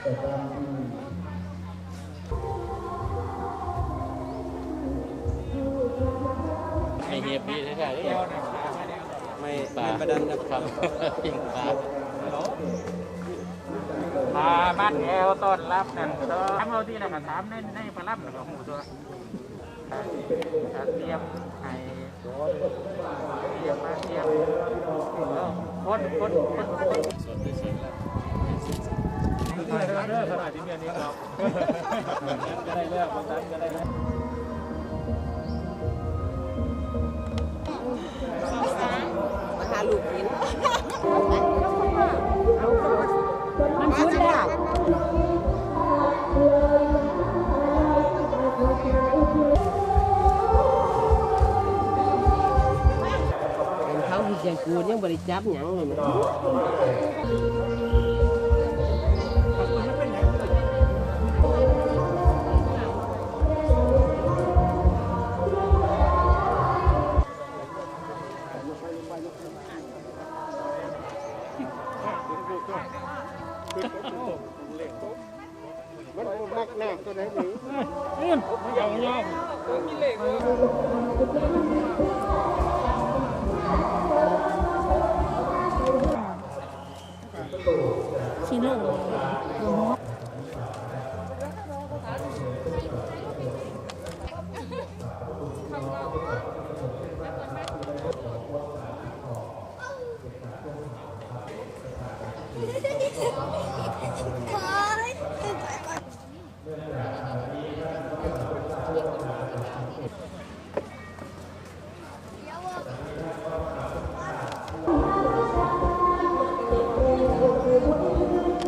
ไม่เฮียปีใช่ไหมไม่ปลาไม่ประดันครับครับยิงปลาพาบ้านแอวต้อนรับนั่นก็ทำเอาที่ไหนก็ถามในในปลาล่ำแล้วก็หูตัวเตรียมให้เตรียมมาเตรียมเออคนคนคน สดด้วยเสียงแล้วเด้อขนาดที่เมียนี้ครับก็ได้เลือกบางท่านก็ได้มาหาลูกกินมันชุดแล้วเป็นเขาที่จะกูยังบริจับหยังเลยมันมักน้ำตัวไหนหนีชิโน่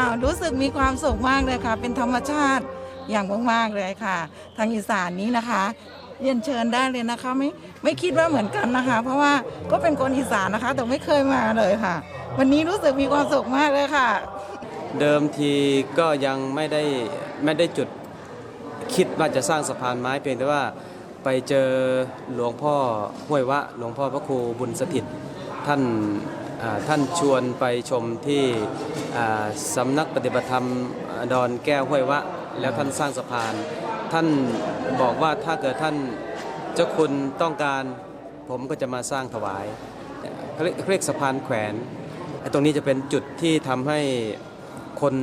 อ้าวรู้สึกมีความสุขมากเลยค่ะ เป็นธรรมชาติอย่างมากๆเลยค่ะ ทางอีสานนี้นะคะเรียนเชิญได้เลยนะคะไม่ไม่คิดว่าเหมือนกันนะคะ เพราะว่าก็เป็นคนอีสานนะคะ แต่ไม่เคยมาเลยค่ะ วันนี้รู้สึกมีความสุขมากเลยค่ะ เดิมทีก็ยังไม่ได้ไม่ได้จุดคิดว่าจะสร้างสะพานไม้เพียงแต่ว่า ไปเจอหลวงพ่อห้วยวะ หลวงพ่อพระครูบุญสถิตท่านท่านชวนไปชมที่สำนักปฏิบัติธรรมดอนแก้วห้วยวะ แล้วท่านสร้างสะพาน ท่านบอกว่าถ้าเกิดท่านเจ้าคุณต้องการผมก็จะมาสร้างถวายเรียกเรียกสะพานแขวนตรงนี้จะเป็นจุดที่ทำให้คน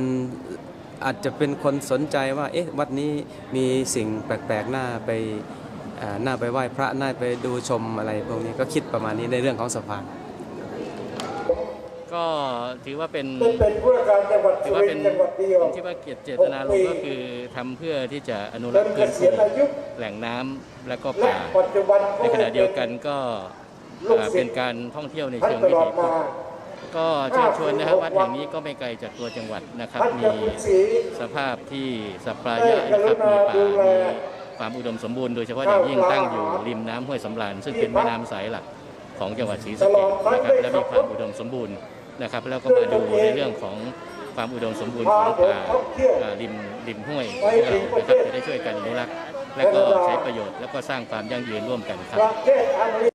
อาจจะเป็นคนสนใจว่าเอ๊ะวัดนี้มีสิ่งแปลกๆน่าไป น่าไปไหว้พระน่าไปดูชมอะไรพวกนี้ก็คิดประมาณนี้ในเรื่องของสะพานก็ถือว่าเป็นเป็นผู้ราชการจังหวัดถืสุอว่าริเป็นนทร์จังหวัดเดียวผมคิดว่าเกียรติเจตนารมณ์ก็คือทำเพื่อที่จะอนุรักษ์เป็นพื้นเกษีฟูยณอายุแหล่งน้ำและก็และป่าปัจจุบันในขณะเดียวกันก็เอ่อเป็นการท่องเที่ยวในท่านเชิงตวิลอถีดพุทมาธก็เชิญชวนนะครับวัดแห่งนี้ก็ไม่ไกลจากตัวจังหวัดนะครับท่านมีจะเป็นสีสภาพที่สัปรายะนะครับมีป่ามี ความอุดมสมบูรณ์โดยเฉพาะอย่างยิ่งตั้งอยู่ริมน้ำห้วยสำราญซึ่งเป็นแม่น้ำสายหลักของจังหวัดศรีสะเกษนะครับและมีความอุดมสมบูรณ์นะครับ แล้วก็มาดูในเรื่องของความอุดมสมบูรณ์ของป่าอ่าริมริมห้วยของเรานะครับจะได้ช่วยกันอนุรักษ์และก็ใช้ประโยชน์ แล้วก็สร้างความยั่งยืนร่วมกันครับ